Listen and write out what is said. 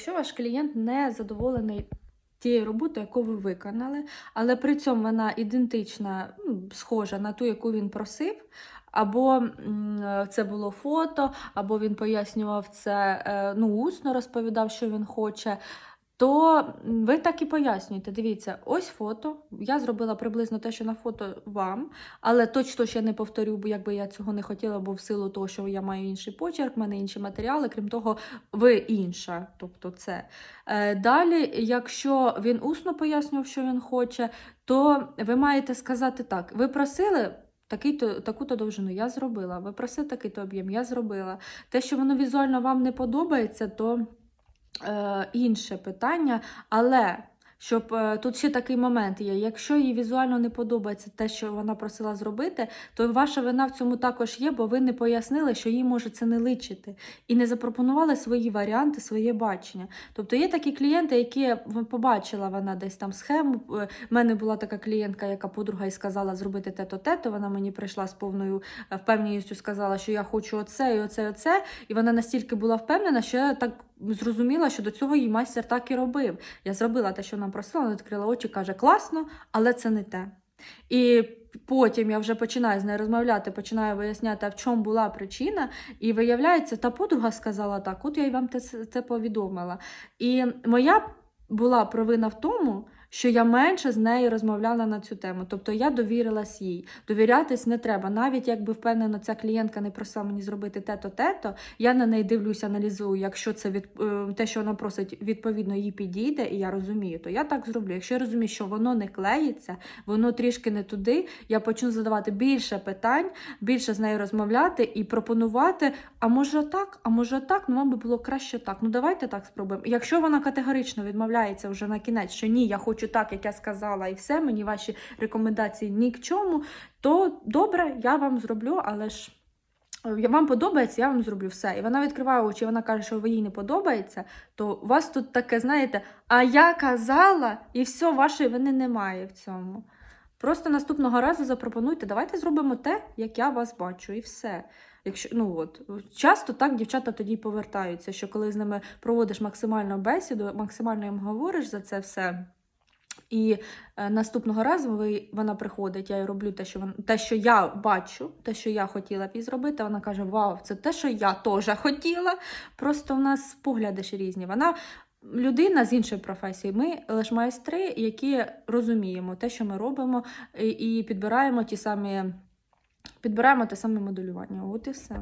Якщо ваш клієнт не задоволений тією роботою, яку ви виконали, але при цьому вона ідентична, ну, схожа на ту, яку він просив, або це було фото, або він пояснював це е, ну, усно розповідав, що він хоче. То ви так і пояснюєте. Дивіться, ось фото. Я зробила приблизно те, що на фото вам, але точно ще не повторю, бо якби я цього не хотіла, бо в силу того, що я маю інший почерк, в мене інші матеріали, крім того, ви інша. Тобто це. Е, Далі, якщо він усно пояснював, що він хоче, то ви маєте сказати так: ви просили. Таку-то довжину я зробила. Ви просили такий-то об'єм, я зробила. Те, що воно візуально вам не подобається, то е, інше питання. Але щоб е, тут ще такий момент є. Якщо їй візуально не подобається те, що вона просила зробити, то ваша вина в цьому також є, бо ви не пояснили, що їй може це не личити, і не запропонували свої варіанти, своє бачення. Тобто є такі клієнти, які побачила вона десь там схему. У мене була така клієнтка, яка подруга і сказала зробити те-то, те-то. Вона мені прийшла з повною е, впевненістю, сказала, що я хочу оце і оце, і оце. І вона настільки була впевнена, що я так зрозуміла, що до цього її майстер так і робив. Я зробила те, що вона просила, вона відкрила очі, каже: класно, але це не те. І потім я вже починаю з нею розмовляти, починаю виясняти, в чому була причина. І виявляється, та подруга сказала так, от я й вам це, це повідомила. І моя була провина в тому, що я менше з нею розмовляла на цю тему. Тобто я довірилась їй. Довірятись не треба. Навіть якби впевнено, ця клієнтка не просила мені зробити те-то, те-то, я на неї дивлюся, аналізую. Якщо це від е, те, що вона просить, відповідно їй підійде, і я розумію, то я так зроблю. Якщо я розумію, що воно не клеїться, воно трішки не туди, я почну задавати більше питань, більше з нею розмовляти і пропонувати. А може так, а може так, ну вам би було краще так. Ну давайте так спробуємо. Якщо вона категорично відмовляється вже на кінець, що ні, я хочу так, як я сказала, і все, мені ваші рекомендації ні к чому, то добре, я вам зроблю, але ж. е, Вам подобається, я вам зроблю все. І вона відкриває очі, вона каже, що їй не подобається, то у вас тут таке, знаєте, а я казала, і все, вашої вини немає в цьому. Просто наступного разу запропонуйте, давайте зробимо те, як я вас бачу, і все. Якщо ну от часто так дівчата тоді повертаються, що коли з ними проводиш максимальну бесіду, максимально їм говориш за це все. І е, наступного разу вона приходить, я їй роблю те, що вона, те, що я бачу, те, що я хотіла б їй зробити. Вона каже: Вау, це те, що я теж хотіла. Просто в нас погляди ж різні. Вона людина з іншої професії. Ми лише майстри, які розуміємо те, що ми робимо, і підбираємо ті самі, підбираємо те саме моделювання. От і все.